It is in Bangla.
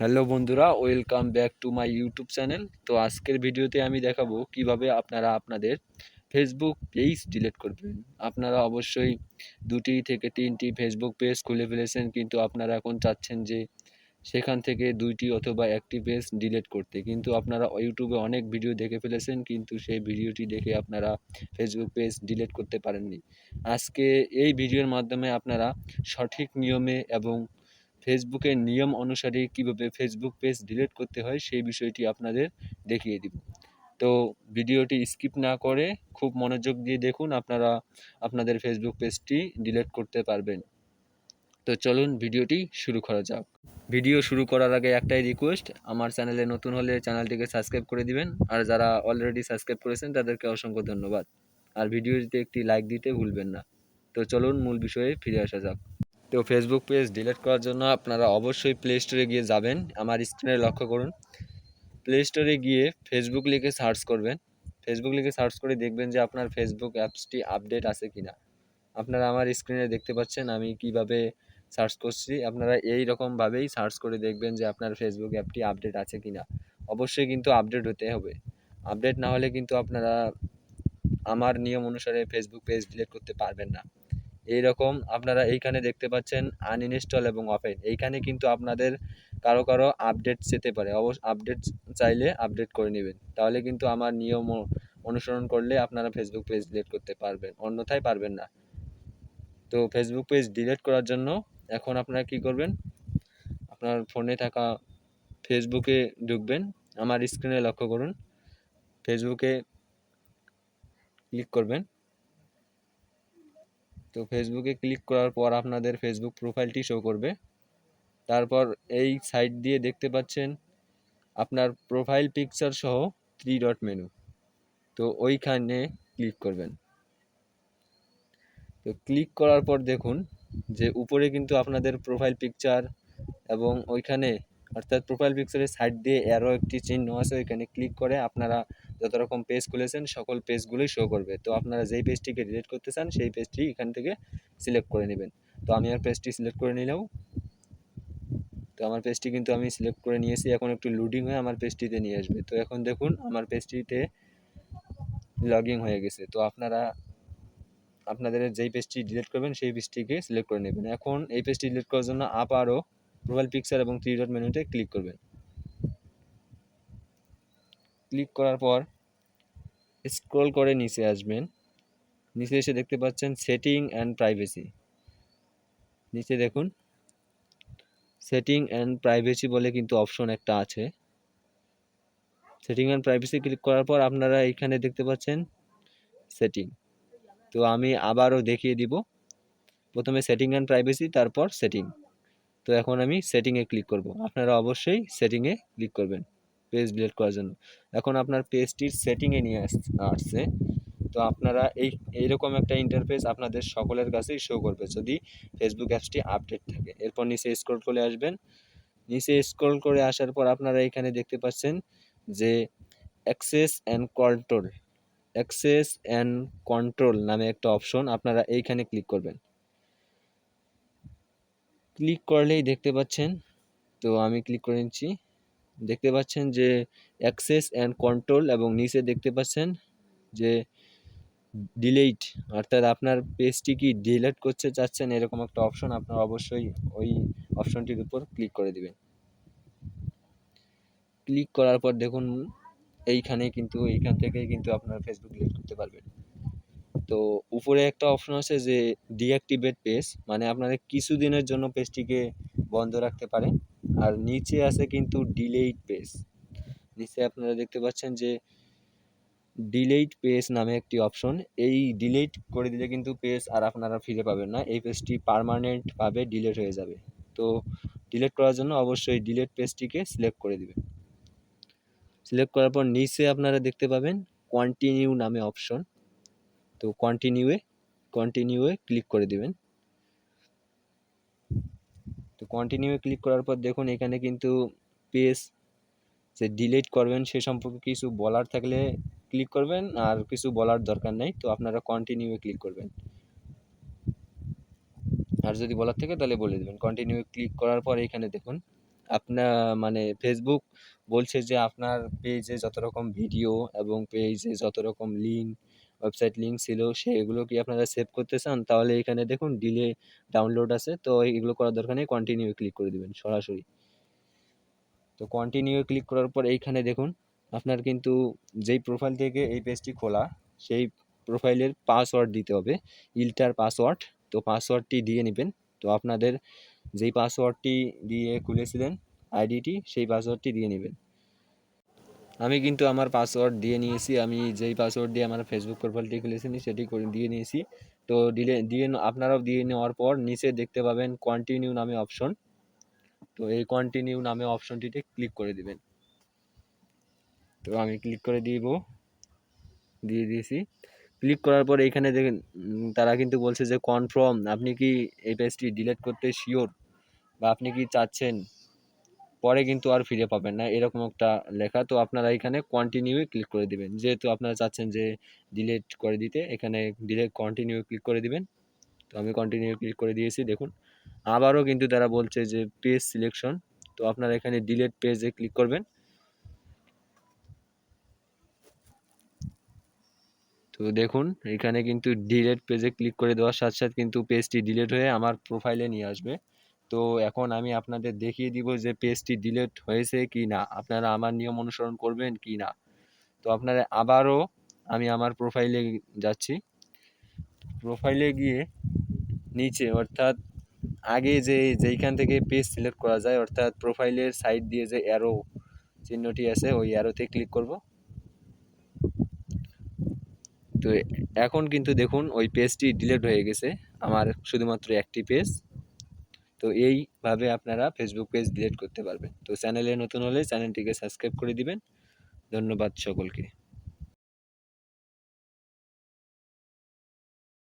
হ্যালো বন্ধুরা, welcome back to my YouTube channel. তো আজকের ভিডিওতে আমি দেখাবো কীভাবে আপনারা আপনাদের ফেসবুক পেজ ডিলিট করবেন। আপনারা অবশ্যই দুটি থেকে তিনটি ফেসবুক পেজ খুলে ফেলেছেন, কিন্তু আপনারা এখন চাচ্ছেন যে সেখান থেকে দুইটি অথবা একটি পেজ ডিলিট করতে। কিন্তু আপনারা ইউটিউবে অনেক ভিডিও দেখে ফেলেছেন, কিন্তু সেই ভিডিওটি দেখে আপনারা ফেসবুক পেজ ডিলিট করতে পারেননি। আজকে এই ভিডিওর মাধ্যমে আপনারা সঠিক নিয়মে এবং ফেসবুকের নিয়ম অনুসারে কীভাবে ফেসবুক পেজ ডিলিট করতে হয় সেই বিষয়টি আপনাদের দেখিয়ে দিব। তো ভিডিওটি স্কিপ না করে খুব মনোযোগ দিয়ে দেখুন আপনারা, আপনাদের ফেসবুক পেজটি ডিলিট করতে পারবেন। তো চলুন ভিডিওটি শুরু করা যাক। ভিডিও শুরু করার আগে একটাই রিকোয়েস্ট আমার চ্যানেলে নতুন হলে চ্যানেলটিকে সাবস্ক্রাইব করে দিবেন। আর যারা অলরেডি সাবস্ক্রাইব করেছেন, তাদেরকে অসংখ্য ধন্যবাদ। আর ভিডিওটিতে একটি লাইক দিতে ভুলবেন না। তো চলুন মূল বিষয়ে ফিরে আসা যাক। তো ফেসবুক পেজ ডিলিট করার জন্য আপনারা অবশ্যই প্লে স্টোরে গিয়ে যাবেন। আমার স্ক্রিনে লক্ষ্য করুন। প্লে স্টোরে গিয়ে ফেসবুক লিখে সার্চ করবেন। ফেসবুক লিখে সার্চ করে দেখবেন যে আপনার ফেসবুক অ্যাপসটি আপডেট আছে কি না আপনারা আমার স্ক্রিনে দেখতে পাচ্ছেন আমি কীভাবে সার্চ করছি। আপনারা এই রকমভাবেই সার্চ করে দেখবেন যে আপনার ফেসবুক অ্যাপটি আপডেট আছে কি না অবশ্যই কিন্তু আপডেট হতে হবে। আপডেট না হলে কিন্তু আপনারা আমার নিয়ম অনুসারে ফেসবুক পেজ ডিলিট করতে পারবেন না। এই রকম আপনারা এইখানে দেখতে পাচ্ছেন আনইনস্টল এবং ওপেন এইখানে কিন্তু আপনাদের কারও কারও আপডেট যেতে পারে। অবশ্য আপডেট চাইলে আপডেট করে নেবেন। তাহলে কিন্তু আমার নিয়ম অনুসরণ করলে আপনারা ফেসবুক পেজ ডিলিট করতে পারবেন। অন্যথায় পারবেন না। তো ফেসবুক পেজ ডিলিট করার জন্য এখন আপনারা কি করবেন? আপনার ফোনে থাকা ফেসবুকে ঢুকবেন। আমার স্ক্রিনে লক্ষ্য করুন। ফেসবুকে ক্লিক করবেন। তো ফেসবুকে ক্লিক করার পর আপনাদের ফেসবুক প্রোফাইলটি শো করবে। তারপর এই সাইট দিয়ে দেখতে পাচ্ছেন আপনার প্রোফাইল পিকচার সহ থ্রি ডট মেনু তো ওইখানে ক্লিক করবেন। তো ক্লিক করার পর দেখুন যে উপরে কিন্তু আপনাদের প্রোফাইল পিকচার এবং ওইখানে অর্থাৎ প্রোফাইল পিকচারের সাইড দিয়ে অ্যারো একটি চিহ্ন আছে, ওইখানে ক্লিক করে আপনারা যত রকম পেজ খুলেছেন, সকল পেজগুলোই শো করবে। তো আপনারা যেই পেজটিকে ডিলিট করতে চান, সেই পেজটি এখান থেকে সিলেক্ট করে নেবেন। তো আমি আর পেজটি সিলেক্ট করে নিলাম। তো আমার পেজটি কিন্তু আমি সিলেক্ট করে নিয়েছি, এখন একটু লোডিং হয়ে আমার পেজটিতে নিয়ে আসবে। তো এখন দেখুন, আমার পেজটিতে লগিং হয়ে গেছে। তো আপনারা, আপনাদের যেই পেজটি ডিলিট করবেন, সেই পেজটিকে সিলেক্ট করে নেবেন। এখন এই পেজটি ডিলিট করার জন্য আবারও প্রোফাইল পিকচার এবং থ্রি ডট মেনুতে ক্লিক করবেন। ক্লিক করার পর স্ক্রল করে নিচে আসবেন। নিচে এসে দেখতে পাচ্ছেন সেটিং অ্যান্ড প্রাইভেসি নিচে দেখুন সেটিং অ্যান্ড প্রাইভেসি বলে কিন্তু অপশন একটা আছে। সেটিং অ্যান্ড প্রাইভেসি ক্লিক করার পর আপনারা এইখানে দেখতে পাচ্ছেন সেটিং তো আমি আবারও দেখিয়ে দিব। প্রথমে সেটিং অ্যান্ড প্রাইভেসি তারপর সেটিং তো এখন আমি সেটিংয়ে ক্লিক করব। আপনারা অবশ্যই সেটিংয়ে ক্লিক করবেন পেজ ডিলিট করার জন্য। এখন আপনার পেজটির সেটিংয়ে নিয়ে আসছে। তো আপনারা এই, এইরকম একটা ইন্টারফেস আপনাদের সকলের কাছেই শো করবে যদি ফেসবুক অ্যাপসটি আপডেট থাকে। এরপর নিচে স্ক্রল করে আসবেন। নিচে স্ক্রল করে আসার পর আপনারা এখানে দেখতে পাচ্ছেন যে access and control access and control নামে একটা অপশন আপনারা এইখানে ক্লিক করবেন। ক্লিক করলেই দেখতে পাচ্ছেন। তো আমি ক্লিক করে নিচ্ছি। দেখতে পাচ্ছেন যে অ্যাক্সেস অ্যান্ড কন্ট্রোল এবং নিচে দেখতে পাচ্ছেন যে ডিলেট অর্থাৎ আপনার পেজটি কি ডিলেট করতে চাচ্ছেন এরকম একটা অপশন আপনার অবশ্যই ওই অপশনটির উপর ক্লিক করে দিবেন। ক্লিক করার পর দেখুন এইখানে কিন্তু, এইখান থেকেই কিন্তু আপনার ফেসবুক ডিলিট করতে পারবেন। তো উপরে একটা অপশন আছে যে ডিঅ্যাক্টিভেট পেজ মানে আপনারা কিছুদিনের জন্য পেজটিকে বন্ধ রাখতে পারেন। আর নিচে আছে কিন্তু ডিলেইট পেজ নিচে আপনারা দেখতে পাচ্ছেন যে ডিলেইট পেজ নামে একটি অপশন এই ডিলেইট করে দিলে কিন্তু পেজ আর আপনারা ফিরে পাবেন না। এই পেজটি পারমানেন্টভাবে ডিলেট হয়ে যাবে। তো ডিলেট করার জন্য অবশ্যই ডিলেট পেজটিকে সিলেক্ট করে দিবেন। সিলেক্ট করার পর নিচে আপনারা দেখতে পাবেন কন্টিনিউ নামে অপশন তো কন্টিনিউয়ে কন্টিনিউয়ে ক্লিক করে দিবেন। তো কন্টিনিউয়ে ক্লিক করার পর দেখুন এখানে কিন্তু পেজ যে ডিলিট করবেন সে সম্পর্কে কিছু বলার থাকলে ক্লিক করবেন আর কিছু বলার দরকার নেই, তো আপনারা কন্টিনিউয়ে ক্লিক করবেন। আর যদি বলার থাকে তাহলে বলে দেবেন। কন্টিনিউ ক্লিক করার পর এখানে দেখুন আপনার মানে ফেসবুক বলছে যে আপনার পেজে যত রকম ভিডিও এবং পেজে যত রকম লিঙ্ক ওয়েবসাইট লিঙ্ক ছিল সেগুলো কি আপনারা সেভ করতে চান? তাহলে এখানে দেখুন ডিলে ডাউনলোড আছে, তো এগুলো করার দরকার নেই কন্টিনিউ ক্লিক করে দেবেন, সরাসরি। তো কন্টিনিউ ক্লিক করার পর এইখানে দেখুন, আপনার কিন্তু যেই প্রোফাইল থেকে এই পেজটি খোলা, সেই প্রোফাইলের পাসওয়ার্ড দিতে হবে ইলটার পাসওয়ার্ড তো পাসওয়ার্ডটি দিয়ে নেবেন। তো আপনাদের যেই পাসওয়ার্ডটি দিয়ে খুলেছিলেন আইডিটি সেই পাসওয়ার্ডটি দিয়ে নেবেন। আমি কিন্তু আমার পাসওয়ার্ড দিয়ে নিয়েছি। আমি যেই পাসওয়ার্ড দিয়ে আমার ফেসবুক প্রোফাইলটি খুলেছিনি সেটি করে দিয়ে নিয়েছি। তো দিলে, দিয়ে আপনারাও দিয়ে নেওয়ার পর নিচে দেখতে পাবেন কন্টিনিউ নামে অপশন তো এই কন্টিনিউ নামে অপশনটিতে ক্লিক করে দিবেন। তো আমি ক্লিক করে দিব। দিয়ে দিয়েছি। ক্লিক করার পর এইখানে দেখেন তারা কিন্তু বলছে যে কনফার্ম আপনি কি এই পেজটি ডিলিট করতে শিওর বা আপনি কি চাচ্ছেন? পরে কিন্তু আর ফিরে পাবেন না, এরকম একটা লেখা। তো আপনারা এখানে কন্টিনিউ ক্লিক করে দিবেন। যেহেতু আপনারা চাচ্ছেন যে ডিলিট করে দিতে, এখানে ডিলেট কন্টিনিউ ক্লিক করে দিবেন। তো আমি কন্টিনিউ ক্লিক করে দিয়েছি, দেখুন। আবারও কিন্তু তারা বলছে যে পেজ সিলেকশন তো আপনারা এখানে ডিলেট পেজে ক্লিক করবেন। তো দেখুন, এখানে কিন্তু ডিলেট পেজে ক্লিক করে দেওয়ার সাথে সাথে কিন্তু পেজটি ডিলিট হয়ে আমার প্রোফাইলে নিয়ে আসবে। তো এখন আমি আপনাদের দেখিয়ে দিব যে পেজটি ডিলেট হয়েছে কি না। আপনারা আমার নিয়ম অনুসরণ করবেন কি না। তো আপনারা আবারও আমি আমার প্রোফাইলে যাচ্ছি। প্রোফাইলে গিয়ে নিচে অর্থাৎ আগে যে যেইখান থেকে পেজ সিলেক্ট করা যায়, অর্থাৎ প্রোফাইলের সাইড দিয়ে যে অ্যারো চিহ্নটি আছে, ওই অ্যারোতে ক্লিক করব। তো এখন কিন্তু দেখুন, ওই পেজটি ডিলিট হয়ে গেছে। আমার শুধুমাত্র একটি পেজ তো এইভাবে আপনারা ফেসবুক পেজ ডিলিট করতে পারবেন। তো চ্যানেলে নতুন হলে চ্যানেলটিকে সাবস্ক্রাইব করে দিবেন। ধন্যবাদ সকলকে।